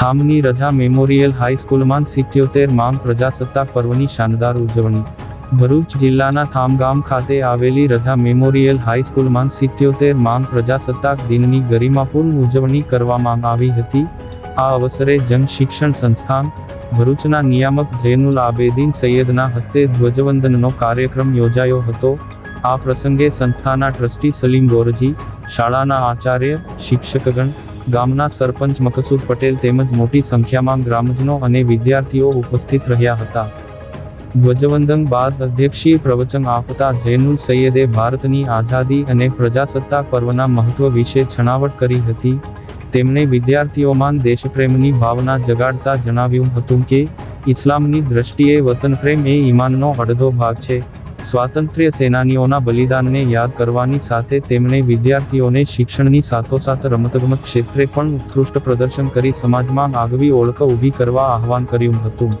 થામની રજા મેમોરિયલ હાઈસ્કૂલમાં સિત્યોતેર માંગ પ્રજાસત્તાક પર્વની શાનદાર ઉજવણી. ભરૂચ જિલ્લાના થામગામ ખાતે આવેલી રજા મેમોરિયલ હાઈસ્કૂલમાં સિત્યોતેર માંગ પ્રજાસત્તાક દિનની ગરિમાપૂર્ણ ઉજવણી કરવામાં આવી હતી. આ અવસરે જન શિક્ષણ સંસ્થાન, ભરૂચના નિયામક જૈનુલ આબેદીન સૈયદના હસ્તે ધ્વજવંદનનો કાર્યક્રમ યોજાયો હતો. આ પ્રસંગે સંસ્થાના ટ્રસ્ટી સલીમ ગોરજી, શાળાના આચાર્ય, શિક્ષકગણ ગામના સરપંચ મકસૂદ પટેલ તેમજ મોટી સંખ્યામાં ગ્રામજનો અને વિદ્યાર્થીઓ ઉપસ્થિત રહ્યા હતા. ધ્વજવંદન બાદ અધ્યક્ષીય પ્રવચન આપતા જૈનુલ સૈયદે ભારતની આઝાદી અને પ્રજાસત્તાક પર્વના મહત્વ વિશે છણાવટ કરી હતી. તેમણે વિદ્યાર્થીઓમાં દેશપ્રેમની ભાવના જગાડતા જણાવ્યું હતું કે, ઇસ્લામની દ્રષ્ટિએ વતનપ્રેમ એ ઈમાનનો અડધો ભાગ છે. સ્વાતંત્ર્ય સેનાનીઓના બલિદાનને યાદ કરવાની સાથે તેમણે વિદ્યાર્થીઓને શિક્ષણની સાથોસાથ રમતગમત ક્ષેત્રે પણ ઉત્કૃષ્ટ પ્રદર્શન કરી સમાજમાં આગવી ઓળખ ઊભી કરવા આહવાન કર્યું હતું.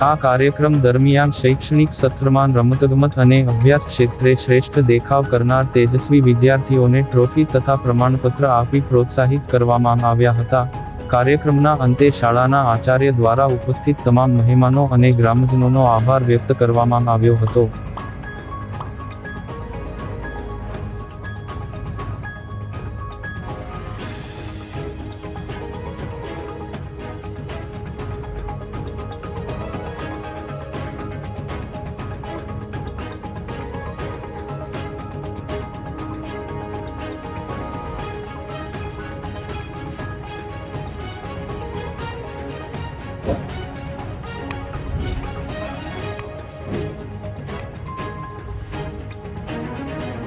આ કાર્યક્રમ દરમિયાન શૈક્ષણિક સત્રમાં રમતગમત અને અભ્યાસ ક્ષેત્રે શ્રેષ્ઠ દેખાવ કરનાર તેજસ્વી વિદ્યાર્થીઓને ટ્રોફી તથા પ્રમાણપત્ર આપી પ્રોત્સાહિત કરવામાં આવ્યા હતા. કાર્યક્રમના અંતે શાળાના આચાર્ય દ્વારા ઉપસ્થિત તમામ મહેમાનો અને ગ્રામજનોનો આભાર વ્યક્ત કરવામાં આવ્યો હતો.